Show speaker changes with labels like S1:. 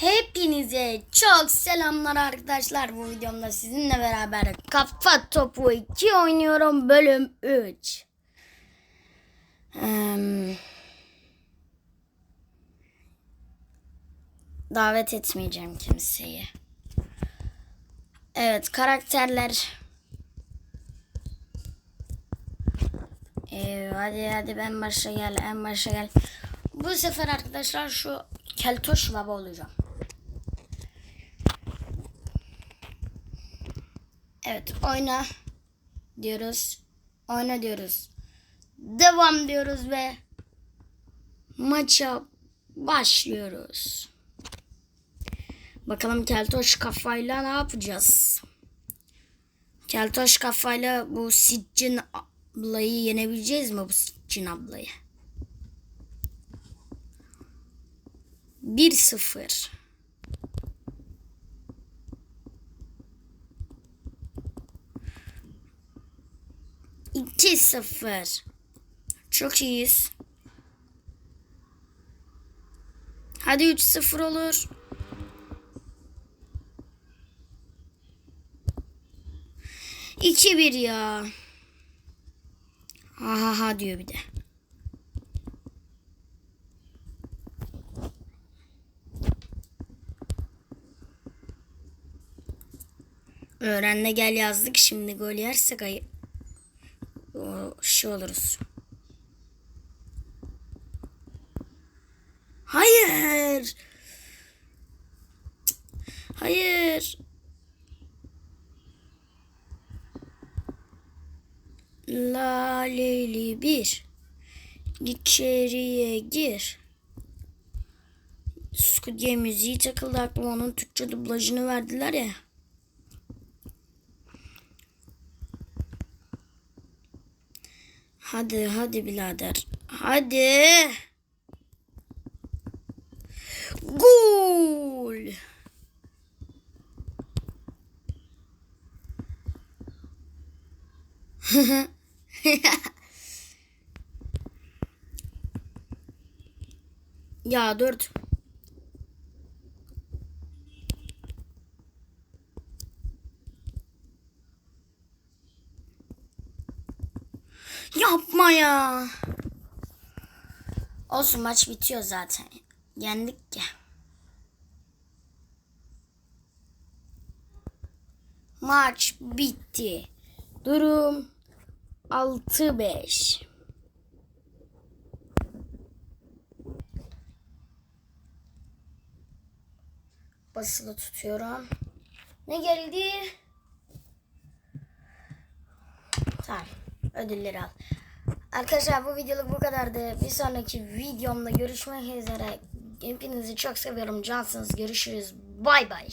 S1: Hepinize çok selamlar arkadaşlar. Bu videomda sizinle beraber Kafa Topu 2 oynuyorum. Bölüm 3. Eee, davet etmeyeceğim kimseyi. Evet karakterler. Ee, hadi hadi ben başa gel en başa gel. Bu sefer arkadaşlar şu keltoş baba olacağım. Evet oyna diyoruz. Oyna diyoruz. Devam diyoruz ve maça başlıyoruz. Bakalım keltoş kafayla ne yapacağız? Keltoş kafayla bu Sitcin ablayı yenebileceğiz mi bu Sitcin ablayı? 1-0. İki sıfır. Çok iyiyiz. Hadi 3-0 olur. İki bir ya. Ha ha ha diyor bir de. Öğrenle gel yazdık. Şimdi gol yersek ay şey oluruz. Hayır. Hayır. Laleli bir. İçeriye gir. Squid Game müziği takıldı aklıma onun Türkçe dublajını verdiler ya. Hadi hadi birader. Hadi. Gol. ya dört. Yapma ya. Olsun maç bitiyor zaten. Yendik ya. Maç bitti. Durum 6-5. Basılı tutuyorum. Ne geldi? Tamam. Ödülleri al. Arkadaşlar bu videoluk bu kadardı. Bir sonraki videomda görüşmek üzere. Hepinizi çok seviyorum. Cansınız. Görüşürüz. Bay bay.